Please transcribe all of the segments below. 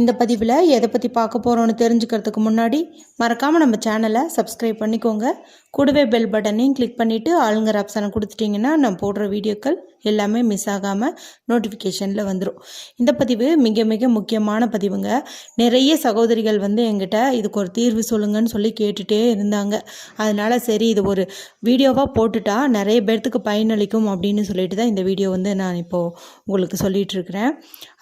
இந்த பதிவில் எதை பற்றி பார்க்க போகிறோன்னு தெரிஞ்சுக்கிறதுக்கு முன்னாடி மறக்காமல் நம்ம சேனலை சப்ஸ்கிரைப் பண்ணிக்கோங்க. கூடவே பெல் பட்டனையும் கிளிக் பண்ணிவிட்டு ஆளுங்கிற ஆப்ஷனை கொடுத்துட்டிங்கன்னா நான் போடுற வீடியோக்கள் எல்லாமே மிஸ் ஆகாமல் நோட்டிஃபிகேஷனில் வந்துடும் இந்த பதிவு மிக மிக முக்கியமான பதிவுங்க. நிறைய சகோதரிகள் வந்து எங்கிட்ட இதுக்கு ஒரு தீர்வு சொல்லுங்கன்னு சொல்லி கேட்டுகிட்டே இருந்தாங்க. அதனால் சரி இது ஒரு வீடியோவாக போட்டுட்டா நிறைய பேர்த்துக்கு பயனளிக்கும் அப்படின்னு சொல்லிட்டு தான் இந்த வீடியோ வந்து நான் இப்போது உங்களுக்கு சொல்லிகிட்ருக்கிறேன்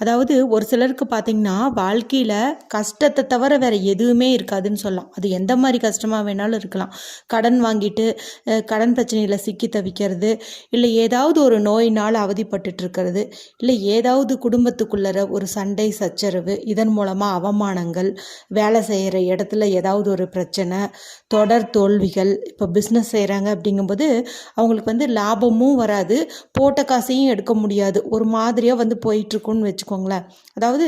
அதாவது ஒரு சிலருக்கு பார்த்திங்கன்னா வாழ்க்கையில் கஷ்டத்தை தவிர வேறு எதுவுமே இருக்காதுன்னு சொல்லலாம். அது எந்த மாதிரி கஷ்டமாக வேணாலும் இருக்கலாம். கடன் வாங்கிட்டு கடன் பிரச்சனையில் சிக்கி தவிக்கிறது இல்லை ஏதாவது ஒரு நோயினால் அவதிப்பட்டுட்டு இருக்கிறது இல்லை ஏதாவது குடும்பத்துக்குள்ளற ஒரு சண்டை சச்சரவு இதன் மூலமாக அவமானங்கள் வேலை செய்கிற இடத்துல ஏதாவது ஒரு பிரச்சனை தொடர் தோல்விகள் இப்போ பிஸ்னஸ் செய்கிறாங்க அப்படிங்கும்போது அவங்களுக்கு வந்து லாபமும் வராது போட்ட காசையும் எடுக்க முடியாது. ஒரு மாதிரியாக வந்து போயிட்டுருக்குன்னு வச்சுக்கோங்களேன். அதாவது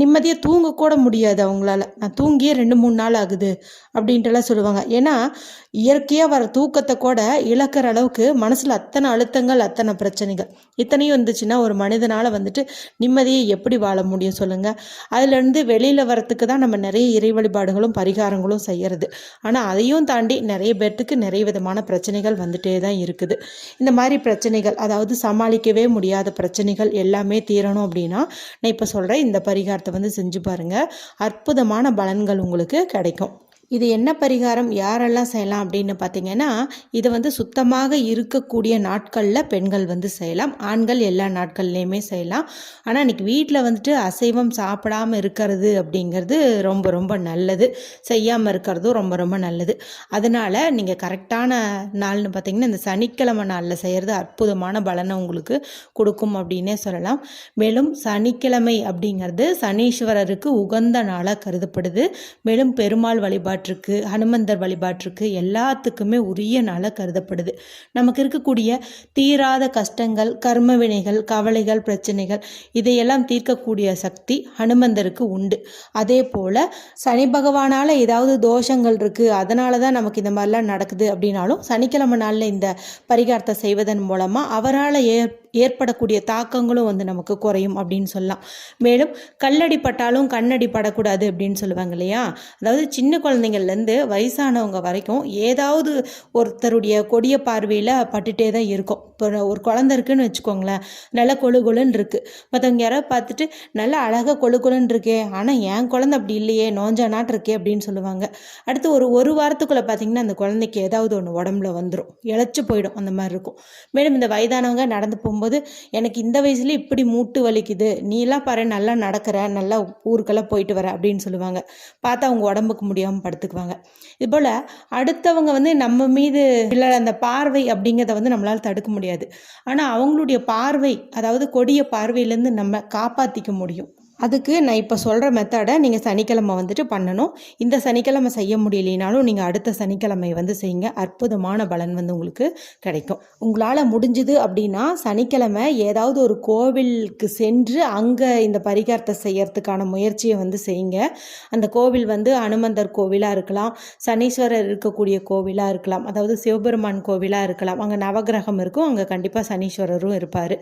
நிம்மதியாக தூங்கக்கூட முடியாது அவங்களால. நான் தூங்கியே ரெண்டு மூணு நாள் ஆகுது அப்படின்ட்டுலாம் சொல்லுவாங்க. ஏன்னா இயற்கையாக வர தூக்கத்தை கூட இழக்கிற அளவுக்கு மனசில் அத்தனை அழுத்தங்கள் அத்தனை பிரச்சனைகள். இத்தனையும் இருந்துச்சுன்னா ஒரு மனிதனால் வந்துட்டு நிம்மதியை எப்படி வாழ முடியும் சொல்லுங்கள் அதுலேருந்து வெளியில் வரத்துக்கு தான் நம்ம நிறைய இறை வழிபாடுகளும் பரிகாரங்களும் செய்கிறது ஆனால் அதையும் தாண்டி நிறைய பேர்த்துக்கு நிறைய விதமான பிரச்சனைகள் வந்துட்டே தான் இருக்குது. இந்த மாதிரி பிரச்சனைகள் அதாவது சமாளிக்கவே முடியாத பிரச்சனைகள் எல்லாமே தீரணும் அப்படின்னா நான் இப்போ சொல்கிறேன் இந்த பரிகாரத்தை வந்து செஞ்சு பாருங்கள் அற்புதமான பலன்கள் உங்களுக்கு கிடைக்கும். இது என்ன பரிகாரம்? யாரெல்லாம் செய்யலாம் அப்படின்னு பார்த்தீங்கன்னா இது வந்து சுத்தமாக இருக்கக்கூடிய நாட்களில் பெண்கள் வந்து செய்யலாம். ஆண்கள் எல்லா நாட்கள்லேயுமே செய்யலாம். ஆனால் இன்னைக்கு வீட்டில் வந்துட்டு அசைவம் சாப்பிடாம இருக்கிறது அப்படிங்கிறது ரொம்ப ரொம்ப நல்லது. செய்யாமல் இருக்கிறதும் ரொம்ப ரொம்ப நல்லது. அதனால் நீங்கள் கரெக்டான நாள்னு பார்த்தீங்கன்னா இந்த சனிக்கிழமை நாளில் செய்கிறது அற்புதமான பலனை உங்களுக்கு கொடுக்கும் அப்படின்னே சொல்லலாம். மேலும் சனிக்கிழமை அப்படிங்கிறது சனீஸ்வரருக்கு உகந்த நாளாக கருதப்படுது. மேலும் பெருமாள் வழிபாட்டு வழிபாட்டிற்கு ஹனுமந்தர் வழிபாட்டிற்கு எல்லாத்துக்குமே உரிய நாளாக கருதப்படுது. நமக்கு இருக்கக்கூடிய தீராத கஷ்டங்கள் கர்ம வினைகள் கவலைகள் பிரச்சனைகள் இதையெல்லாம் தீர்க்கக்கூடிய சக்தி ஹனுமந்தருக்கு உண்டு. அதே போல் சனி பகவானால் ஏதாவது தோஷங்கள் இருக்குது அதனால தான் நமக்கு இந்த மாதிரிலாம் நடக்குது அப்படின்னாலும் சனிக்கிழமை நாளில் இந்த பரிகாரத்தை செய்வதன் மூலமாக அவரால் ஏற் ஏற்படக்கூடிய தாக்கங்களும் வந்து நமக்கு குறையும் அப்படின்னு சொல்லலாம். மேலும் கல்லடி பட்டாலும் கண்ணடி படக்கூடாது அப்படின்னு சொல்லுவாங்க இல்லையா? அதாவது சின்ன குழந்தைங்கள்லேருந்து வயசானவங்க வரைக்கும் ஏதாவது ஒருத்தருடைய கொடிய பார்வையில் பட்டுட்டே தான் இருக்கும். இப்போ ஒரு குழந்த இருக்குன்னு வச்சுக்கோங்களேன். நல்லா கொழு கொழுன்னு இருக்குது மற்றவங்க யாராவது பார்த்துட்டு நல்லா அழகாக கொழு கொழுன்னு இருக்கே ஆனால் என் குழந்தை அப்படி இல்லையே நோஞ்சா நாட்டு இருக்கே அப்படின்னு சொல்லுவாங்க. அடுத்து ஒரு ஒரு வாரத்துக்குள்ளே பார்த்தீங்கன்னா அந்த குழந்தைக்கு ஏதாவது ஒன்று உடம்புல வந்துடும் இழைச்சி போயிடும் அந்த மாதிரி இருக்கும். மேலும் இந்த வயதானவங்க நடந்து போகும்போது எனக்கு இந்த வயசுல இப்படி மூட்டு வலிக்குது. நீலாம் பாரு நல்லா நடக்கிற நல்லா ஊருக்கெல்லாம் போயிட்டு வர அப்படின்னு சொல்லுவாங்க. பார்த்தா அவங்க உடம்புக்கு முடியாமல் படுத்துக்குவாங்க. இதுபோல் அடுத்தவங்க வந்து நம்ம மீது இல்லை அந்த பார்வை அப்படிங்கிறத வந்து நம்மளால் தடுக்க முடியாது. ஆனால் அவங்களுடைய பார்வை அதாவது கொடிய பார்வையிலேருந்து நம்ம காப்பாற்றிக்க முடியும். அதுக்கு நான் இப்போ சொல்கிற மெத்தடை நீங்கள் சனிக்கிழமை வந்துட்டு பண்ணணும். இந்த சனிக்கிழமை செய்ய முடியலைனாலும் நீங்கள் அடுத்த சனிக்கிழமை வந்து செய்யுங்க. அற்புதமான பலன் வந்து உங்களுக்கு கிடைக்கும். உங்களால் முடிஞ்சுது அப்படின்னா சனிக்கிழமை ஏதாவது ஒரு கோவிலுக்கு சென்று அங்கே இந்த பரிகாரத்தை செய்யறதுக்கான முயற்சியை வந்து செய்யுங்க. அந்த கோவில் வந்து அனுமந்தர் கோவிலாக இருக்கலாம் சனீஸ்வரர் இருக்கக்கூடிய கோவிலாக இருக்கலாம் அதாவது சிவபெருமான் கோவிலாக இருக்கலாம். அங்கே நவகிரகம் இருக்கும் அங்கே கண்டிப்பாக சனீஸ்வரரும் இருப்பார்.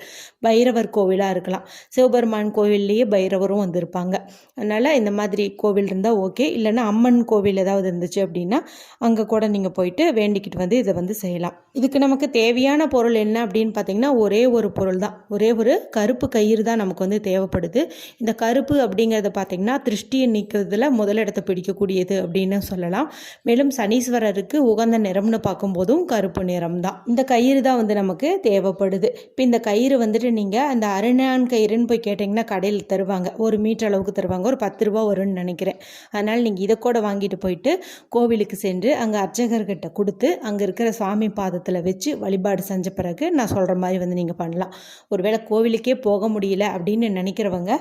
பைரவர் கோவிலாக இருக்கலாம். சிவபெருமான் கோவில்லையே பைரவரும் வந்திருப்பாங்க. அதனால் இந்த மாதிரி கோவில் இருந்தால் ஓகே இல்லைன்னா அம்மன் கோவில் ஏதாவது இருந்துச்சு அப்படின்னா அங்கே கூட நீங்கள் போயிட்டு வேண்டிக்கிட்டு வந்து இதை வந்து செய்யலாம். இதுக்கு நமக்கு தேவையான பொருள் என்ன அப்படின்னு பார்த்தீங்கன்னா ஒரே ஒரு பொருள் தான். ஒரே ஒரு கருப்பு கயிறு தான் நமக்கு வந்து தேவைப்படுது. இந்த கருப்பு அப்படிங்கிறத பார்த்தீங்கன்னா திருஷ்டியை நீக்கிறதுல முதலிடத்தை பிடிக்கக்கூடியது அப்படின்னு சொல்லலாம். மேலும் சனீஸ்வரருக்கு உகந்த நிறம்னு பார்க்கும்போதும் கருப்பு நிறம் தான். இந்த கயிறு தான் வந்து நமக்கு தேவைப்படுது. இப்போ இந்த கயிறு வந்துட்டு நீங்கள் அந்த அருணான் கயிறுன்னு போய் கேட்டிங்கன்னா கடையில் தருவாங்க. ஒரு மீட்டர் அளவுக்கு தருவாங்க. ஒரு பத்து ரூபா வரும்னு நினைக்கிறேன். அதனால் நீங்கள் இதை கூட வாங்கிட்டு போயிட்டு கோவிலுக்கு சென்று அங்கே அர்ச்சகர்கிட்ட கொடுத்து அங்கே இருக்கிற சுவாமி பாதத்தில் வச்சு வழிபாடு செஞ்ச பிறகு நான் சொல்கிற மாதிரி வந்து நீங்கள் பண்ணலாம். ஒருவேளை கோவிலுக்கே போக முடியல அப்படின்னு நினைக்கிறவங்க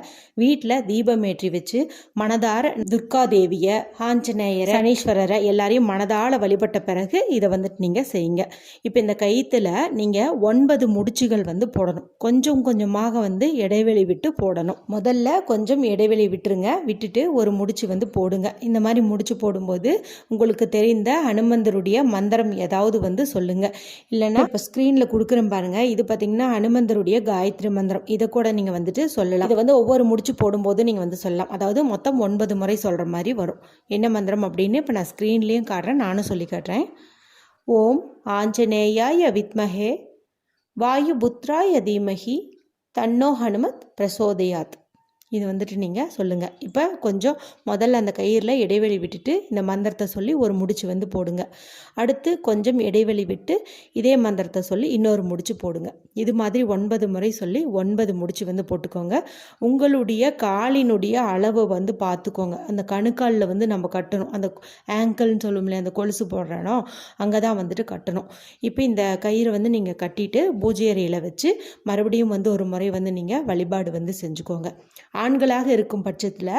வீட்டில் தீபம் ஏற்றி வச்சு மனதார துர்கா தேவியை ஆஞ்சநேயரை சனீஸ்வரரை எல்லாரையும் மனதால வழிபட்ட பிறகு இதை வந்துட்டு நீங்கள் செய்யுங்க. இப்போ இந்த கயிற்றுல நீங்கள் ஒன்பது முடிச்சுகள் வந்து போடணும். கொஞ்சம் கொஞ்சமாக வந்து இடைவெளி விட்டு போடணும். முதல்ல கொஞ்சம் இடைவெளி விட்டுருங்க. விட்டுட்டு ஒரு முடிச்சு வந்து போடுங்க. இந்த மாதிரி முடிச்சு போடும்போது உங்களுக்கு தெரிந்த ஹனுமந்தருடைய மந்திரம் ஏதாவது வந்து சொல்லுங்க. இல்லைன்னா இப்போ ஸ்க்ரீனில் கொடுக்குறேன் பாருங்க. இது பார்த்தீங்கன்னா ஹனுமந்தருடைய காயத்ரி மந்திரம். இதை கூட நீங்கள் வந்துட்டு சொல்லலாம். இது வந்து ஒவ்வொரு முடிச்சு போடும்போது நீங்கள் வந்து சொல்லலாம். அதாவது மொத்தம் ஒன்பது முறை சொல்கிற மாதிரி வரும். என்ன மந்திரம் அப்படின்னு இப்போ நான் ஸ்க்ரீன்லேயும் காட்டுறேன். நானும் சொல்லி காட்டுறேன். ஓம் ஆஞ்சநேயாய வித்மஹே. வாயுபுத்ராய தீமஹி. தன்னோ ஹனுமத் பிரசோதயாத். இது வந்துட்டு நீங்கள் சொல்லுங்கள் இப்போ கொஞ்சம் முதல்ல அந்த கயிறில் இடைவெளி விட்டுட்டு இந்த மந்திரத்தை சொல்லி ஒரு முடிச்சு வந்து போடுங்க. அடுத்து கொஞ்சம் இடைவெளி விட்டு இதே மந்திரத்தை சொல்லி இன்னொரு முடிச்சு போடுங்க. இது மாதிரி ஒன்பது முறை சொல்லி ஒன்பது முடிச்சு வந்து போட்டுக்கோங்க. உங்களுடைய காலினுடைய அளவை வந்து பார்த்துக்கோங்க அந்த கணுக்காலில் வந்து நம்ம கட்டணும். அந்த ஆங்கிள்னு சொல்லுவோம்ல அந்த கொலுசு போடுறனோ அங்கே தான் வந்துட்டு கட்டணும். இப்போ இந்த கயிறை வந்து நீங்கள் கட்டிட்டு பூஜை அறையில் வச்சு மறுபடியும் வந்து ஒரு முறை வந்து நீங்கள் வழிபாடு வந்து செஞ்சுக்கோங்க. ஆண்களாக இருக்கும் பட்சத்தில்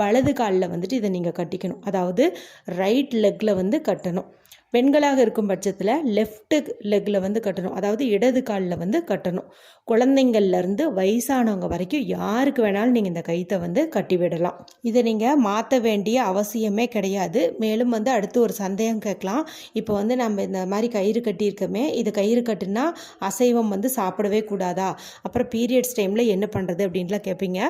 வலது காலில் வந்துட்டு இதை நீங்கள் கட்டிக்கணும். அதாவது ரைட் லெக்கில் வந்து கட்டணும். பெண்களாக இருக்கும் பட்சத்தில் லெஃப்ட் லெக்கில் வந்து கட்டணும். அதாவது இடது காலில் வந்து கட்டணும். குழந்தைங்கள்லேருந்து வயசானவங்க வரைக்கும் யாருக்கு வேணாலும் நீங்கள் இந்த கைத்தை வந்து கட்டிவிடலாம் இதை நீங்கள் மாற்ற வேண்டிய அவசியமே கிடையாது. மேலும் வந்து அடுத்து ஒரு சந்தேகம் கேட்கலாம். இப்போ வந்து நம்ம இந்த மாதிரி கயிறு கட்டியிருக்கோமே இது கயிறு கட்டுனா அசைவம் வந்து சாப்பிடவே கூடாதா? அப்புறம் பீரியட்ஸ் டைமில் என்ன பண்ணுறது அப்படின்லாம் கேட்பீங்க.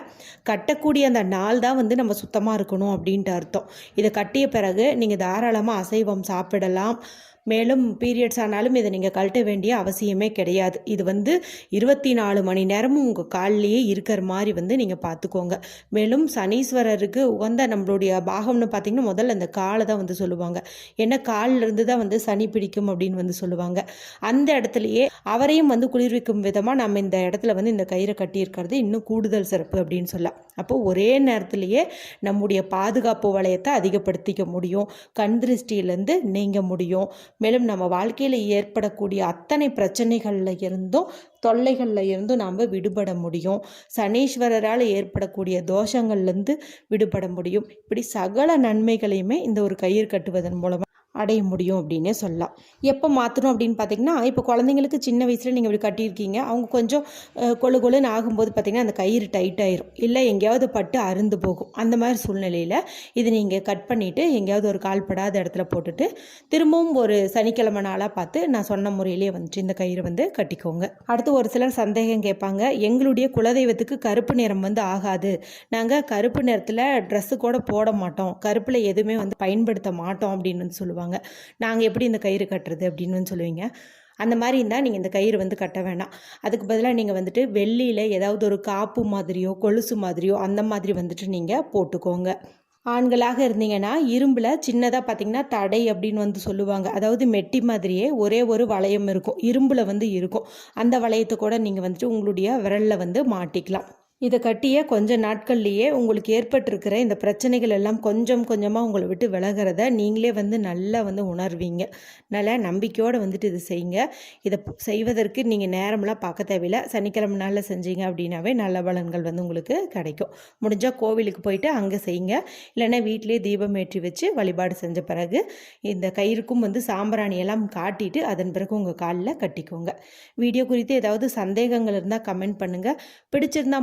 கட்டக்கூடிய அந்த நாள் தான் வந்து நம்ம சுத்தமாக இருக்கணும் அப்படின்ட்டு அர்த்தம். இதை கட்டிய பிறகு நீங்கள் தாராளமாக அசைவம் சாப்பிடலாம். out மேலும் பீரியட்ஸ் ஆனாலும் இதை நீங்கள் கழட்ட வேண்டிய அவசியமே கிடையாது. இது வந்து இருபத்தி நாலு மணி நேரமும் உங்கள் கால்லையே இருக்கிற மாதிரி வந்து நீங்கள் பார்த்துக்கோங்க. மேலும் சனீஸ்வரருக்கு உகந்த நம்மளுடைய பாகம்னு பார்த்தீங்கன்னா முதல்ல அந்த காலை தான் வந்து சொல்லுவாங்க. ஏன்னா காலிலிருந்து தான் வந்து சனி பிடிக்கும் அப்படின்னு வந்து சொல்லுவாங்க. அந்த இடத்துலையே அவரையும் வந்து குளிர்விக்கும் விதமாக நம்ம இந்த இடத்துல வந்து இந்த கயிறை கட்டியிருக்கிறது இன்னும் கூடுதல் சிறப்பு அப்படின்னு சொல்லலாம். அப்போ ஒரே நேரத்திலேயே நம்முடைய பாதுகாப்பு வளையத்தை அதிகப்படுத்திக்க முடியும். கண் திருஷ்டியிலேருந்து நீங்க முடியும். மேலும் நம்ம வாழ்க்கையில் ஏற்படக்கூடிய அத்தனை பிரச்சனைகளில் இருந்தும் தொல்லைகளில் இருந்தும் நாம் விடுபட முடியும். சனீஸ்வரரால் ஏற்படக்கூடிய தோஷங்கள்லேருந்து விடுபட முடியும். இப்படி சகல நன்மைகளையுமே இந்த ஒரு கயிறு கட்டுவதன் மூலமாக அடைய முடியும் அப்படின்னே சொல்லலாம். எப்போ மாற்றணும் அப்படின்னு பார்த்தீங்கன்னா இப்போ குழந்தைங்களுக்கு சின்ன வயசில் நீங்கள் இப்படி கட்டியிருக்கீங்க. அவங்க கொஞ்சம் கொழு கொழுன்னு ஆகும்போது பார்த்தீங்கன்னா அந்த கயிறு டைட் ஆயிரும். இல்லை எங்கேயாவது பட்டு அருந்து போகும். அந்த மாதிரி சூழ்நிலையில் இது நீங்கள் கட் பண்ணிவிட்டு எங்கேயாவது ஒரு கால்படாத இடத்துல போட்டுட்டு திரும்பவும் ஒரு சனிக்கிழமை நாளாக பார்த்து நான் சொன்ன முறையிலே வந்துட்டு இந்த கயிறு வந்து கட்டிக்கோங்க. அடுத்து ஒரு சிலர் சந்தேகம் கேட்பாங்க எங்களுடைய குலதெய்வத்துக்கு கருப்பு நிறம் வந்து ஆகாது. நாங்கள் கருப்பு நிறத்தில் ட்ரெஸ்ஸு கூட போட மாட்டோம். கருப்பில் எதுவுமே வந்து பயன்படுத்த மாட்டோம். அப்படின்னு வந்து சொல்லுவாங்க. நாங்கள் எப்படி இந்த கயிறு கட்டுறது? அப்படின்னு வந்து சொல்லுவீங்க. அந்த மாதிரி இருந்தால் நீங்கள் இந்த கயிறு வந்து கட்ட வேண்டாம் அதுக்கு பதிலாக நீங்கள் வந்துட்டு வெள்ளியில் ஏதாவது ஒரு காப்பு மாதிரியோ கொலுசு மாதிரியோ அந்த மாதிரி வந்துட்டு நீங்கள் போட்டுக்கோங்க. ஆண்களாக இருந்தீங்கன்னா இரும்பில் சின்னதாக பார்த்தீங்கன்னா தடை அப்படின்னு வந்து சொல்லுவாங்க. அதாவது மெட்டி மாதிரியே ஒரே ஒரு வளையம் இருக்கும். இரும்பில் வந்து இருக்கும். அந்த வளையத்தை கூட நீங்கள் வந்துட்டு உங்களுடைய விரலில் வந்து மாட்டிக்கலாம். இதை கட்டிய கொஞ்ச நாட்கள்லேயே உங்களுக்கு ஏற்பட்டிருக்கிற இந்த பிரச்சனைகள் எல்லாம் கொஞ்சம் கொஞ்சமாக உங்களை விட்டு விலகிறத நீங்களே வந்து நல்லா வந்து உணர்வீங்க. நல்லா நம்பிக்கையோடு வந்துட்டு இது செய்யுங்க. இதை செய்வதற்கு நீங்கள் நேரம்லாம் பார்க்க தேவையில்லை. சனிக்கிழமை நாளில் செஞ்சீங்க அப்படின்னாவே நல்ல பலன்கள் வந்து உங்களுக்கு கிடைக்கும். முடிஞ்சால் கோவிலுக்கு போயிட்டு அங்கே செய்யுங்க. இல்லைன்னா வீட்டிலேயே தீபம் ஏற்றி வச்சு வழிபாடு செஞ்ச பிறகு இந்த கயிறுக்கும் வந்து சாம்பிராணி எல்லாம் காட்டிட்டு அதன் பிறகு உங்கள் காலில் கட்டிக்கோங்க. வீடியோ குறித்து ஏதாவது சந்தேகங்கள் இருந்தால் கமெண்ட் பண்ணுங்கள் பிடிச்சிருந்தா